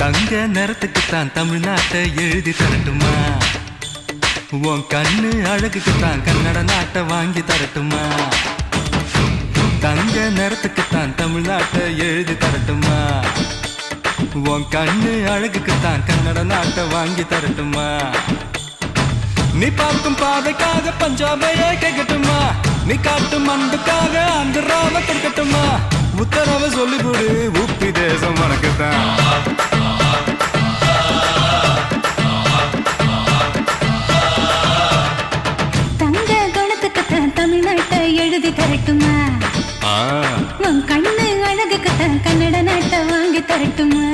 தங்க நிறத்துக்குத்தான் தமிழ்நாட்டை எழுதி தரட்டுமா? உன் கண்ணு அழகுக்குத்தான் கன்னட நாட்டை வாங்கி தரட்டுமா? தங்க நிறத்துக்குத்தான் தமிழ்நாட்டை எழுதி தரட்டுமா? உன் கண்ணு அழகுக்குத்தான் கன்னட நாட்டை வாங்கி தரட்டுமா? நீ பார்க்கும் பாதைக்காக பஞ்சாபையே கேட்கட்டுமா? நீ காட்டும் அன்புக்காக அந்த ராவ கொடுக்கட்டுமா? உத்தரவை சொல்லிவிடு உப்பி தேசம் வணக்கத்தான் எழுதி தரட்டுமா? உன் கண்ணு அழகுக்குத்தான் கன்னட நாட்டை வாங்கி தரட்டுமா?